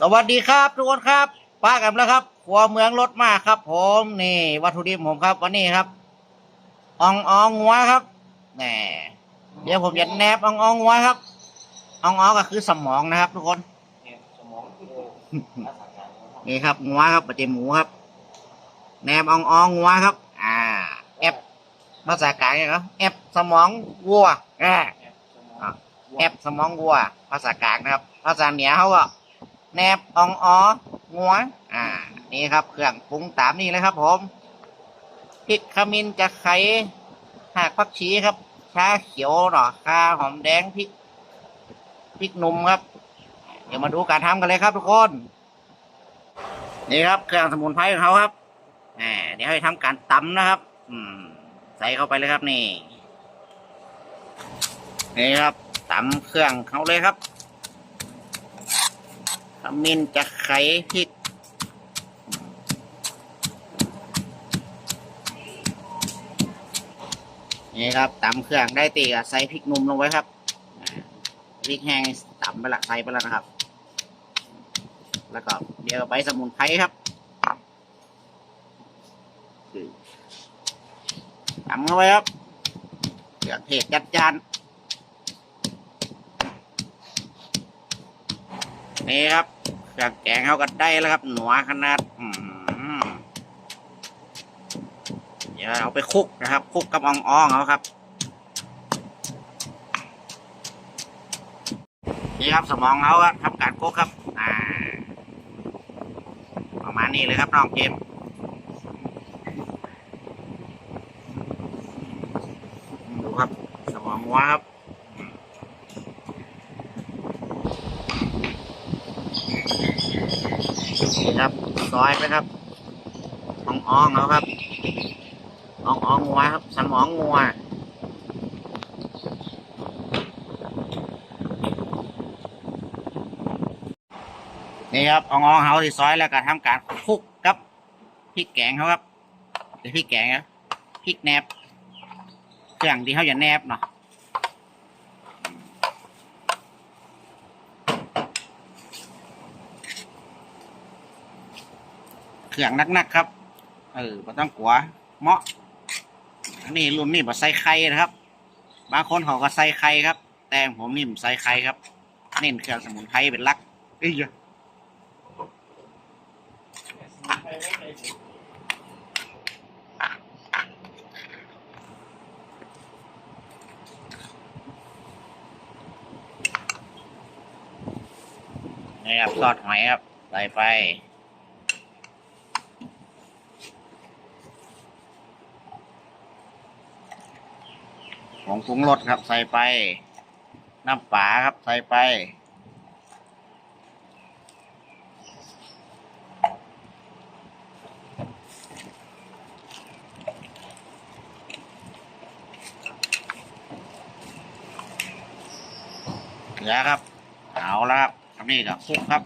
สวัสดีครับทุกคนครับป้ากันแล้วครับครัวเมืองรถมากครับ ผมนี่ วัตถุดิบผมครับ วันนี้ครับอองอองงัวครับแหมเดี๋ยวผมจะแนบอองอองงัวครับอองอองก็คือสมองนะครับ ทุกคนสมองคือภาษากลางนะครับนี่ครับงัวครับปฏิหมูครับแนบอองอองงัวครับ อ่าแอปภาษากลางเนี่ยครับแอปสมองวัวอ่าแอบสมองแอบสมองวัว ภาษากลางนะครับ ภาษาเหนือเขาก็ แนบอององัว อ่า นี่ครับเครื่องปรุงตามนี้เลยครับ ผมพริกขมิ้นจะไคร้หากผักชีครับชาเขียวหน่อคาหอมแดงพริกพริกหนุ่มครับ เดี๋ยวมาดูการทำกันเลยครับทุกคน นี่ครับเครื่องสมุนไพรของเขาครับแหมเดี๋ยวให้ทำการตำนะครับ อืม ใส่เข้าไปเลยครับนี่ นี่ครับตำเครื่องเขาเลยครับ ขมิ้นจะไข่พริกนี่ครับตำเครื่องได้ตีกับใส่พริกหนุ่มลงไว้ครับพริกแห้งตำไปละใส่ไปแล้วนะครับ แล้วก็เดี๋ยวไปสมุนไพรครับตำเข้าไปครับเครื่องเทศจัดจานนี่ครับ เครื่องแกงเขาก็ได้แล้วครับ หนัวขนาดเดี๋ยวเอาไปคลุกนะครับคลุกกับอ่องอ่องเขาครับนี่ครับสมองเขาครับทำการคุกครับประมาณนี้เลยครับน้องเกมดูครับสมองวัวครับ นี่ครับ ซอยไปครับอ่องอ่องเขาครับอ่องอ่องงัวครับสมองงัวนี่ครับอ่องอ่องเขาที่ซอยแล้วก็ทำการคลุกกับพริกแกงเขาครับเดี๋ยวพริกแกงครับพริกแนบเครื่องที่เขาจะแนบเนาะ เครื่องนักๆครับ เออไม่ต้องกลัวเหมาะอันนี้รุ่นนี้บ่ใส่ไข่นะครับ บางคนเขาก็ใส่ไข่ครับ แต่ผมนี่ผมใส่ไข่ครับ เน้นเครื่องสมุนไพรเป็นหลักเอ้ยนี่ครับซอสหอยครับใส่ไป ผงปรุงรสครับ ใส่ไป น้ำปลาครับ ใส่ไปเหลือครับ เอาแล้วครับนนี้ก็คลุกครับ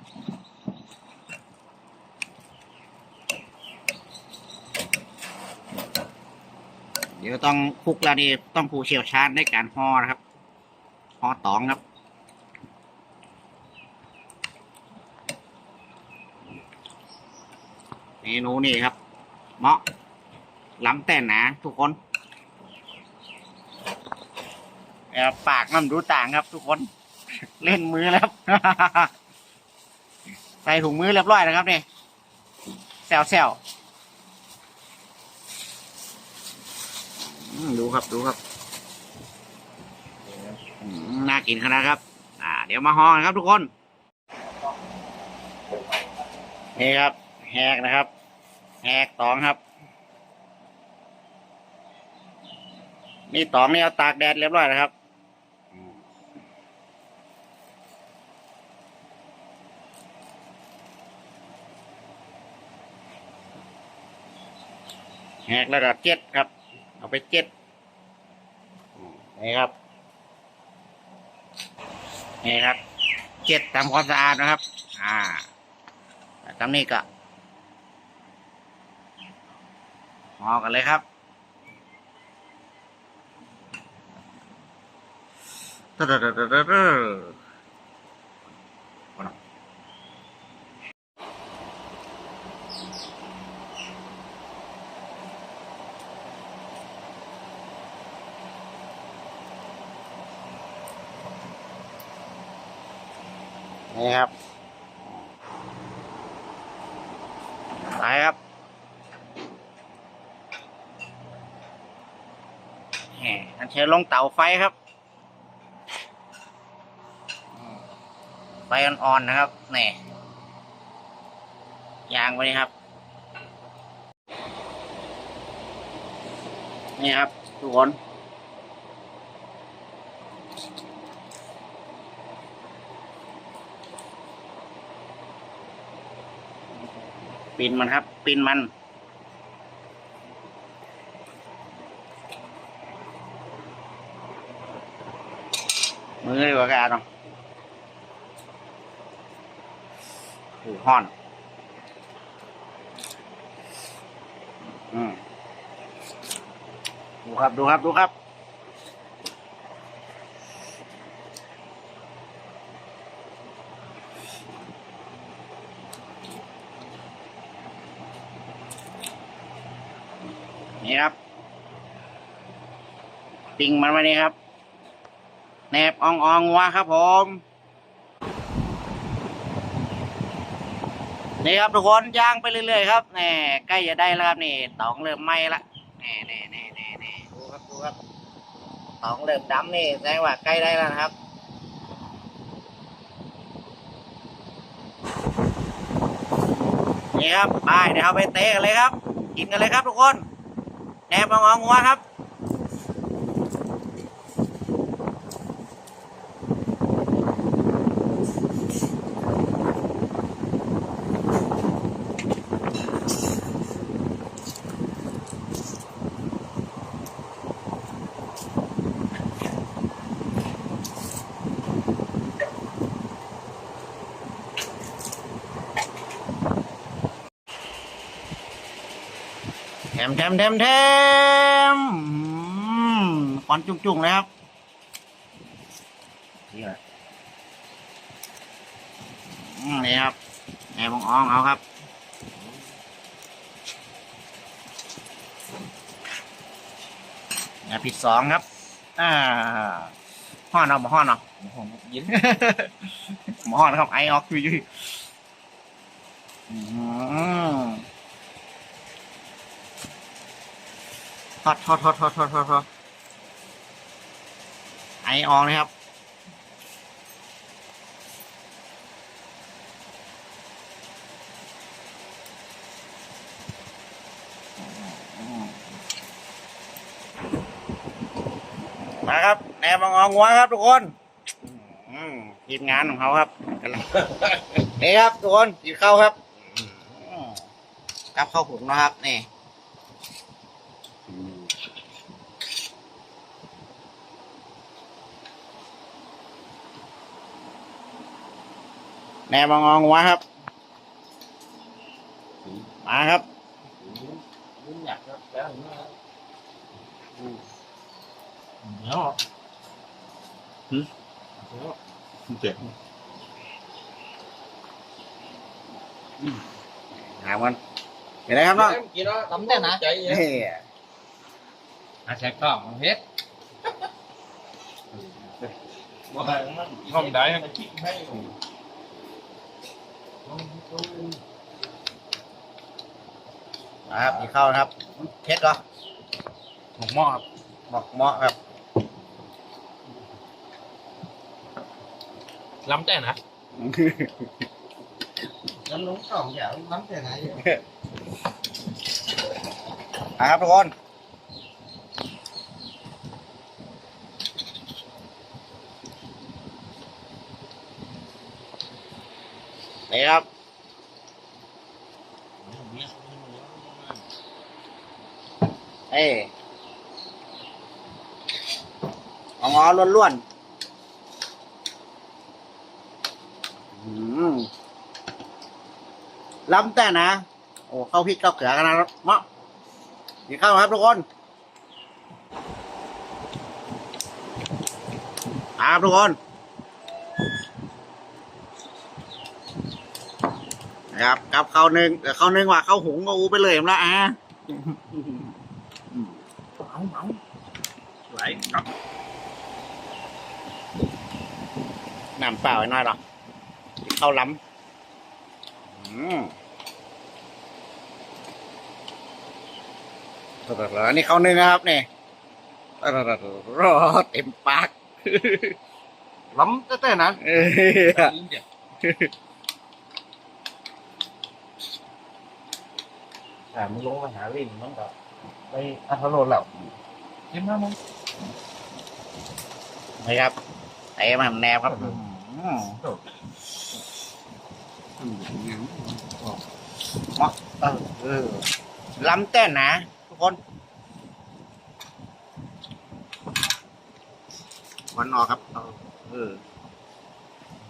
ดี๋ยวต้องคลุกแล้วนี่ต้องผู้เชี่ยวชาญในการห่อนะครับห่อตองครับเมนูนี่ครับ เหมาะล้ำแต่หนาทุกคนเอ่อปากมันรู้ต่างครับ ทุกคน เล่นมือแล้วใส่ถุงมือเรียบร้อยนะครับนี่แซวแซวอืม ดูครับดูครับน่ากินขนาดครับ อ่า เดี๋ยวมาห่อนะครับทุกคนนี่ครับแหกนะครับแหกตองครับนี่ตองนี่เอาตากแดดเรียบร้อยนะครับแหกแล้วก็เจ็ดครับ เอาไปเจ็ดนี่ครับ นี่ครับ เจ็ดทำความสะอาดนะครับ อ่าทำนี่ก็หอกันเลยครับ ตะตะตะตะตะ นี่ครับไปครับอันเชิญลงเตาไฟครับ ไฟอ่อนๆนะครับนี่ยางไว้นี่ครับ นี่ครับทุกคน ปินมันครับปินมันมือดีกว่ากันเนาะโอ้ห้อน อืมดูครับ ดูครับ ดูครับ ปิงมันมานี่ครับแนบอองอองวัวครับผมนี่ครับทุกคนย่างไปเรื่อยๆครับแหน่ใกล้จะได้แล้วครับนี่ตองเริ่มไหม้ละแหน่แหน่แหน่แหน่แหน่ดูครับดูครับตองเริ่มดำนี่แสดงว่าใกล้ได้แล้วครับนี่ครับไปเดี๋ยวเอาไปเตะกันเลยครับ กินกันเลยครับทุกคนแหนบอองอองวัวครับ ถมแถมแถมแถมอืมควันจุ่งๆเลยครับนี่แหละอืมนี่ครับแหนบองอองเอาครับแหนบผิดสองครับ อ่าห้อนเอามาห้อนเอาผมยินหมอนะครับไอออกยุยยุยอืมท อดทอดทอดทอดทอดทอดทอดไอออกเลยครับ มาครับแนบางองัวครับทุกคนทีมงานของเขาครับกำลังนี่ครับทุกคนกินข้าวครับกับข้าวผงนะครับนี่ แนวบางองัวครับ มาครับยินอยวเนาะเดี๋ยวเจ็บถามันเห็นไหมครับน้องกินแล้วทำได้นะใจนี่อาแชกกล้องเฮ็ดว่าห้องใดมันให้ มาครับกินข้าวนะครับเผ็ดเหรอหมกหม้อครับหมอกเหมาะครับล้ำแต่นะน้ำลงสองอย่างน้ำแต่ไหนนะครับทุกคน ครับเอ้ของอล้วนๆล้ำแต่นะ โอ้เข้าพริกเข้าเกลือกันนะมาะกินข้าวครับทุกคนมาครับทุกคน นะครับกับข้าวหนึ่งแต่ข้าวหนึ่งว่าข้าวหุงก็อูไปเลยมั้งละอะเมาเมาไหลครับน้ำเปล่าไว้หน่อยหรอข้าวหล้ำอืมอันนี้ข้าวนึ่งนะครับนี่รอเต็มปากล้ำแต่นะเอ้ยลิ้น เด็ดแต่มึงลงมาหาลินมั้งกับไปอัธรสแล้วกินมามึงนี่ครับไอ้มันแนบครับอืมเหมาะเออเออล้ำแต่นะทุกคน วันออกครับเออเออ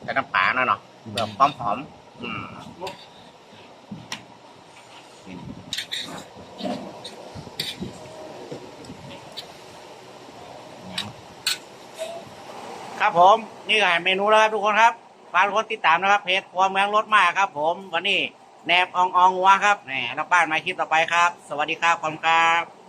แต่น้ำปลาหน่อยเนาะแบบความหอม อืม ครับผมนี่ก็เมนูแล้วครับทุกคนครับฝากทุกคนติดตามนะครับเพจครัวเมืองรถมากครับ ผมวันนี้แนบอองอองวัวครับแหนรับบ้านมาคลิปต่อไปครับ สวัสดีครับขอบคุณครับ